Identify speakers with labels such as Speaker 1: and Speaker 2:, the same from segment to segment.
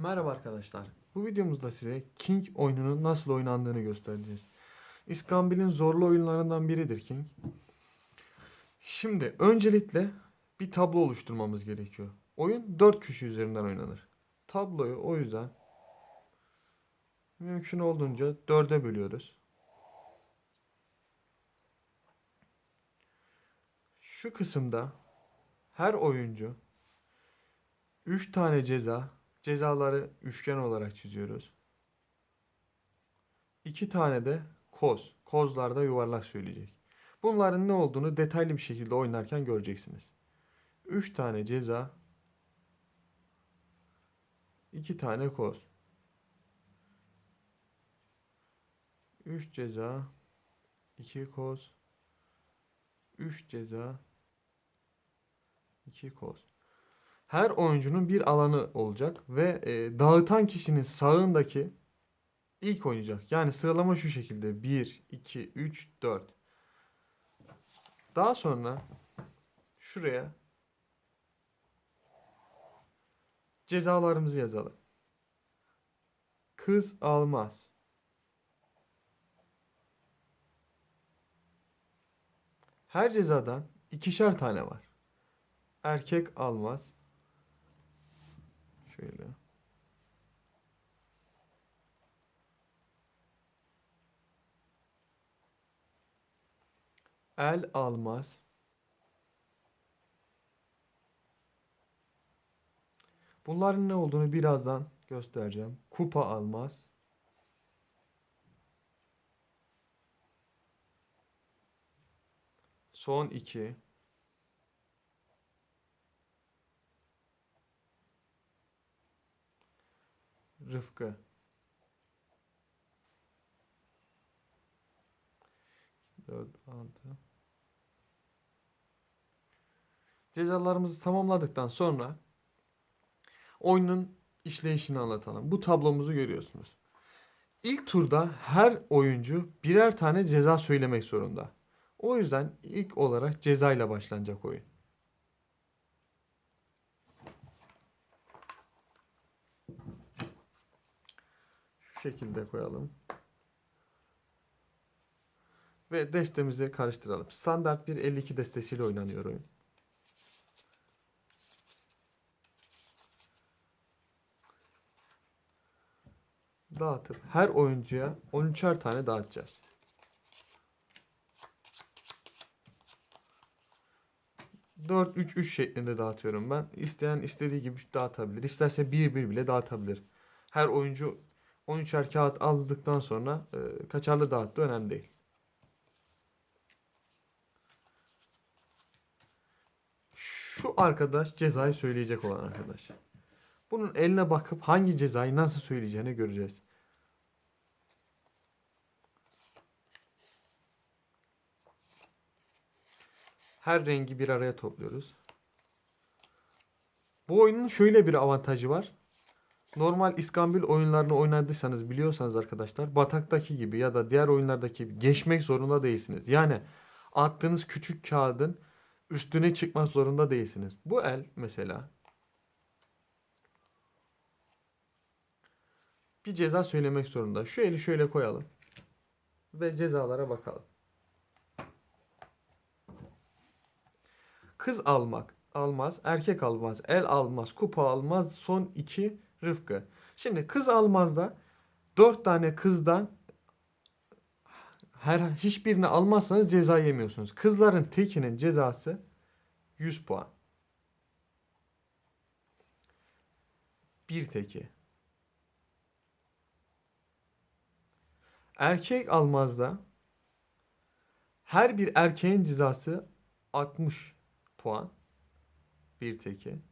Speaker 1: Merhaba arkadaşlar. Bu videomuzda size King oyununun nasıl oynandığını göstereceğiz. İskambil'in zorlu oyunlarından biridir King. Şimdi öncelikle bir tablo oluşturmamız gerekiyor. Oyun 4 kişi üzerinden oynanır. Tabloyu o yüzden mümkün olduğunca 4'e bölüyoruz. Şu kısımda her oyuncu 3 tane ceza Cezaları üçgen olarak çiziyoruz. İki tane de koz. Kozlar da yuvarlak söyleyecek. Bunların ne olduğunu detaylı bir şekilde oynarken göreceksiniz. Üç tane ceza. iki tane koz. Üç ceza. iki koz. Üç ceza. iki koz her oyuncunun bir alanı olacak ve e, dağıtan kişinin sağındaki ilk oynayacak. Yani sıralama şu şekilde 1, 2, 3, 4. Daha sonra şuraya cezalarımızı yazalım. Kız almaz. Her cezadan ikişer tane var. Erkek almaz. Şöyle. El almaz. Bunların ne olduğunu birazdan göstereceğim. Kupa almaz. Son iki. Rıfkı. Dört, altı. Cezalarımızı tamamladıktan sonra oyunun işleyişini anlatalım. Bu tablomuzu görüyorsunuz. İlk turda her oyuncu birer tane ceza söylemek zorunda. O yüzden ilk olarak cezayla başlanacak oyun. Şekilde koyalım. Ve destemizi karıştıralım. Standart bir 52 destesiyle oynanıyor oyun. Dağıtıp her oyuncuya 13'er tane dağıtacağız. Dört üç üç şeklinde dağıtıyorum ben. İsteyen istediği gibi dağıtabilir. İsterse bir bir bile dağıtabilir. Her oyuncu 13'er kağıt aldıktan sonra e, kaçarlı dağıttı önemli değil. Şu arkadaş cezayı söyleyecek olan arkadaş. Bunun eline bakıp hangi cezayı nasıl söyleyeceğini göreceğiz. Her rengi bir araya topluyoruz. Bu oyunun şöyle bir avantajı var. Normal İskambil oyunlarını oynadıysanız biliyorsanız arkadaşlar bataktaki gibi ya da diğer oyunlardaki gibi geçmek zorunda değilsiniz. Yani attığınız küçük kağıdın üstüne çıkmak zorunda değilsiniz. Bu el mesela bir ceza söylemek zorunda. Şu eli şöyle koyalım ve cezalara bakalım. Kız almak almaz, erkek almaz, el almaz, kupa almaz, son iki Rıfkı. Şimdi kız almazda dört tane kızdan her hiçbirini almazsanız ceza yemiyorsunuz. Kızların tekinin cezası 100 puan. Bir teki. Erkek almazda her bir erkeğin cezası 60 puan. Bir teki.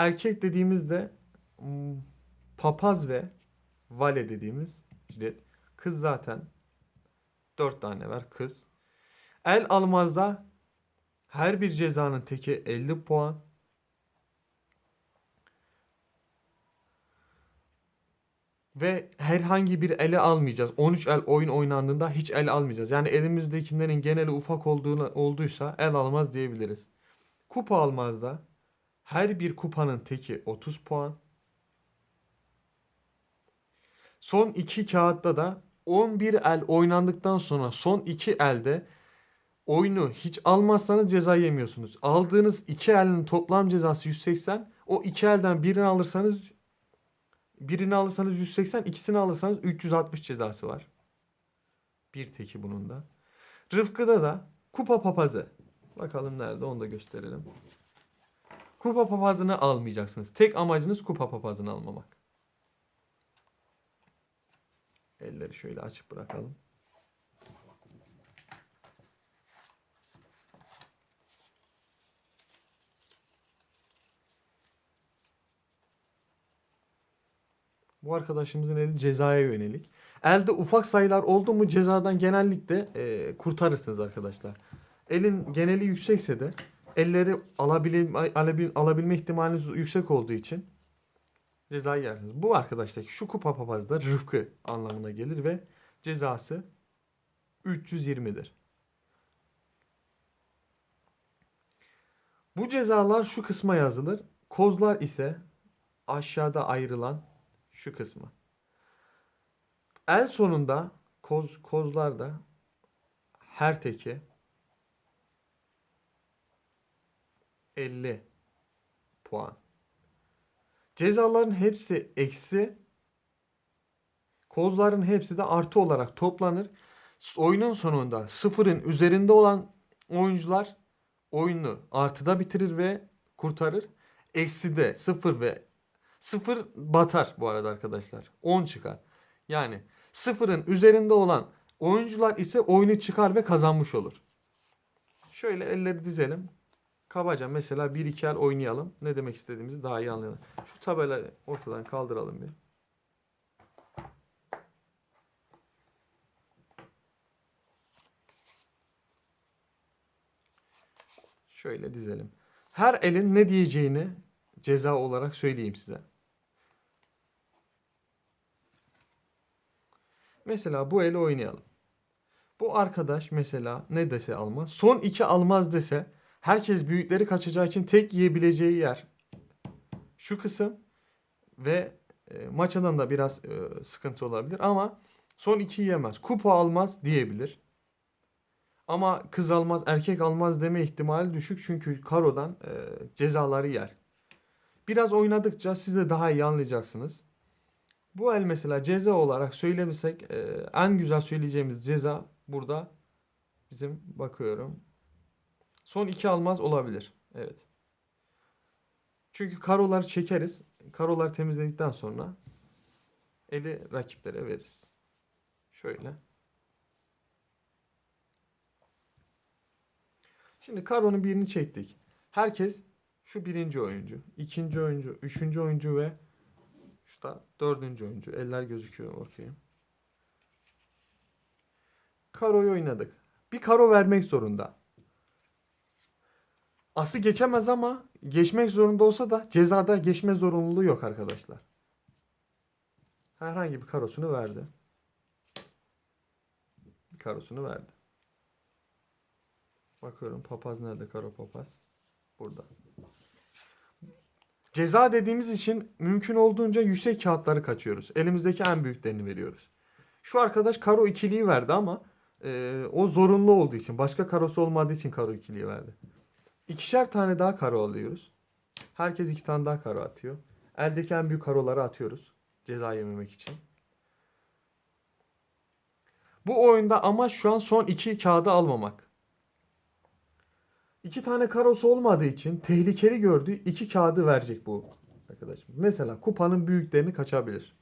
Speaker 1: Erkek dediğimizde hmm, papaz ve vale dediğimiz işte kız zaten dört tane var kız. El almazda her bir cezanın teki 50 puan. Ve herhangi bir ele almayacağız. 13 el oyun oynandığında hiç el almayacağız. Yani elimizdekilerin geneli ufak olduğunu olduysa el almaz diyebiliriz. Kupa almazda her bir kupanın teki 30 puan. Son iki kağıtta da 11 el oynandıktan sonra son iki elde oyunu hiç almazsanız ceza yemiyorsunuz. Aldığınız iki elin toplam cezası 180. O iki elden birini alırsanız birini alırsanız 180, ikisini alırsanız 360 cezası var. Bir teki bunun da. Rıfkı'da da kupa papazı. Bakalım nerede onu da gösterelim. Kupa papazını almayacaksınız. Tek amacınız kupa papazını almamak. Elleri şöyle açıp bırakalım. Bu arkadaşımızın eli cezaya yönelik. Elde ufak sayılar oldu mu cezadan genellikle e, kurtarırsınız arkadaşlar. Elin geneli yüksekse de elleri alabilme, alabil, alabilme ihtimaliniz yüksek olduğu için cezayı yersiniz. Bu arkadaştaki şu kupa papazı da rıfkı anlamına gelir ve cezası 320'dir. Bu cezalar şu kısma yazılır. Kozlar ise aşağıda ayrılan şu kısmı. En sonunda koz kozlarda her teki 50 puan. Cezaların hepsi eksi. Kozların hepsi de artı olarak toplanır. Oyunun sonunda sıfırın üzerinde olan oyuncular oyunu artıda bitirir ve kurtarır. Eksi de sıfır ve sıfır batar bu arada arkadaşlar. 10 çıkar. Yani sıfırın üzerinde olan oyuncular ise oyunu çıkar ve kazanmış olur. Şöyle elleri dizelim. Kabaca mesela 1-2 el oynayalım. Ne demek istediğimizi daha iyi anlayalım. Şu tabelayı ortadan kaldıralım bir. Şöyle dizelim. Her elin ne diyeceğini ceza olarak söyleyeyim size. Mesela bu eli oynayalım. Bu arkadaş mesela ne dese almaz. Son iki almaz dese herkes büyükleri kaçacağı için tek yiyebileceği yer şu kısım ve e, maçadan da biraz e, sıkıntı olabilir ama son iki yemez. Kupa almaz diyebilir. Ama kız almaz, erkek almaz deme ihtimali düşük çünkü karodan e, cezaları yer. Biraz oynadıkça siz de daha iyi anlayacaksınız. Bu el mesela ceza olarak söylemişsek e, en güzel söyleyeceğimiz ceza burada bizim bakıyorum. Son iki almaz olabilir. Evet. Çünkü karoları çekeriz. Karolar temizledikten sonra eli rakiplere veririz. Şöyle. Şimdi karonun birini çektik. Herkes şu birinci oyuncu, ikinci oyuncu, üçüncü oyuncu ve şu da dördüncü oyuncu. Eller gözüküyor bakayım. Karoyu oynadık. Bir karo vermek zorunda. Ası geçemez ama geçmek zorunda olsa da cezada geçme zorunluluğu yok arkadaşlar. Herhangi bir karosunu verdi. Bir karosunu verdi. Bakıyorum papaz nerede karo papaz? Burada. Ceza dediğimiz için mümkün olduğunca yüksek kağıtları kaçıyoruz. Elimizdeki en büyüklerini veriyoruz. Şu arkadaş karo ikiliyi verdi ama e, o zorunlu olduğu için başka karosu olmadığı için karo ikiliyi verdi. İkişer tane daha karo alıyoruz. Herkes iki tane daha karo atıyor. Eldeki en büyük karoları atıyoruz. Ceza yememek için. Bu oyunda amaç şu an son iki kağıdı almamak. İki tane karosu olmadığı için tehlikeli gördüğü iki kağıdı verecek bu arkadaşım. Mesela kupanın büyüklerini kaçabilir.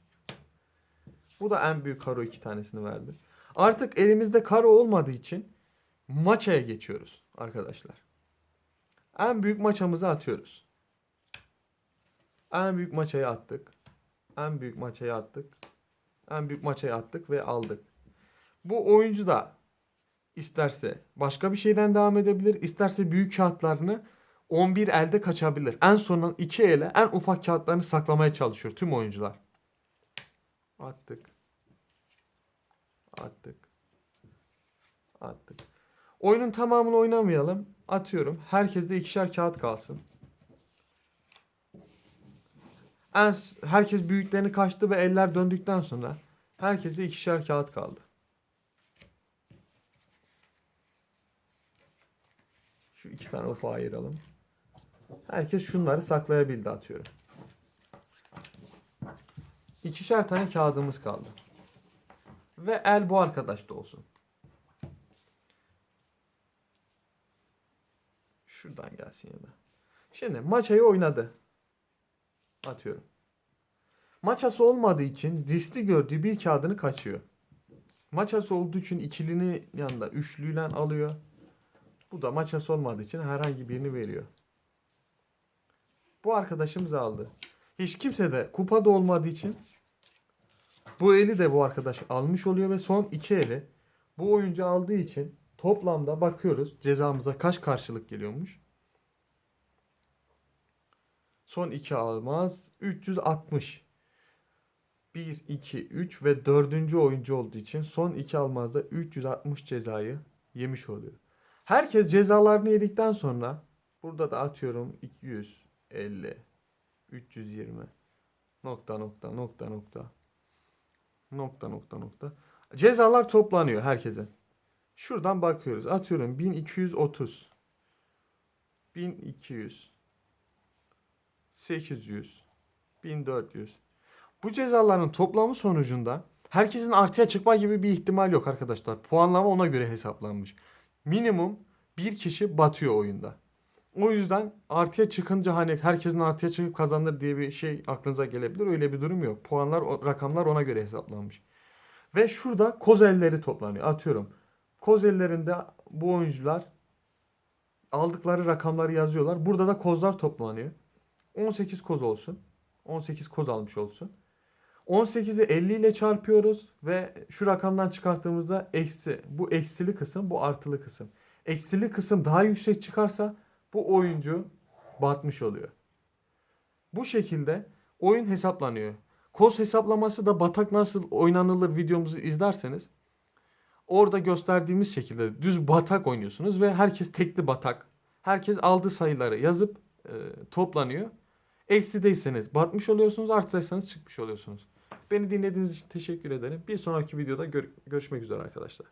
Speaker 1: Bu da en büyük karo iki tanesini verdi. Artık elimizde karo olmadığı için maçaya geçiyoruz arkadaşlar. En büyük maçamızı atıyoruz. En büyük maçayı attık. En büyük maçayı attık. En büyük maçayı attık ve aldık. Bu oyuncu da isterse başka bir şeyden devam edebilir. isterse büyük kağıtlarını 11 elde kaçabilir. En sonun 2 ele en ufak kağıtlarını saklamaya çalışıyor tüm oyuncular. Attık. Attık. Attık. Oyunun tamamını oynamayalım. Atıyorum. Herkeste ikişer kağıt kalsın. En, herkes büyüklerini kaçtı ve eller döndükten sonra Herkeste ikişer kağıt kaldı. Şu iki tane ufağı ayıralım. Herkes şunları saklayabildi atıyorum. İkişer tane kağıdımız kaldı. Ve el bu arkadaşta olsun. Şuradan gelsin ya da. Şimdi maçayı oynadı. Atıyorum. Maçası olmadığı için riskli gördüğü bir kağıdını kaçıyor. Maçası olduğu için ikilinin yanında üçlüyle alıyor. Bu da maçası olmadığı için herhangi birini veriyor. Bu arkadaşımız aldı. Hiç kimse de kupada olmadığı için bu eli de bu arkadaş almış oluyor ve son iki eli bu oyuncu aldığı için toplamda bakıyoruz cezamıza kaç karşılık geliyormuş. Son iki almaz 360. 1, 2, 3 ve dördüncü oyuncu olduğu için son iki almazda 360 cezayı yemiş oluyor. Herkes cezalarını yedikten sonra burada da atıyorum 250, 320 nokta nokta nokta nokta nokta nokta nokta. Cezalar toplanıyor herkese. Şuradan bakıyoruz. Atıyorum 1230 1200 800 1400 Bu cezaların toplamı sonucunda herkesin artıya çıkma gibi bir ihtimal yok arkadaşlar. Puanlama ona göre hesaplanmış. Minimum bir kişi batıyor oyunda. O yüzden artıya çıkınca hani herkesin artıya çıkıp kazanır diye bir şey aklınıza gelebilir. Öyle bir durum yok. Puanlar, rakamlar ona göre hesaplanmış. Ve şurada kozelleri toplanıyor. Atıyorum. Kozellerinde bu oyuncular aldıkları rakamları yazıyorlar. Burada da kozlar toplanıyor. 18 koz olsun. 18 koz almış olsun. 18'i 50 ile çarpıyoruz ve şu rakamdan çıkarttığımızda eksi. Bu eksili kısım, bu artılı kısım. Eksili kısım daha yüksek çıkarsa bu oyuncu batmış oluyor. Bu şekilde oyun hesaplanıyor. Koz hesaplaması da batak nasıl oynanılır videomuzu izlerseniz orada gösterdiğimiz şekilde düz batak oynuyorsunuz ve herkes tekli batak. Herkes aldığı sayıları yazıp e, toplanıyor. Eksideyseniz batmış oluyorsunuz, artıdaysanız çıkmış oluyorsunuz. Beni dinlediğiniz için teşekkür ederim. Bir sonraki videoda gör- görüşmek üzere arkadaşlar.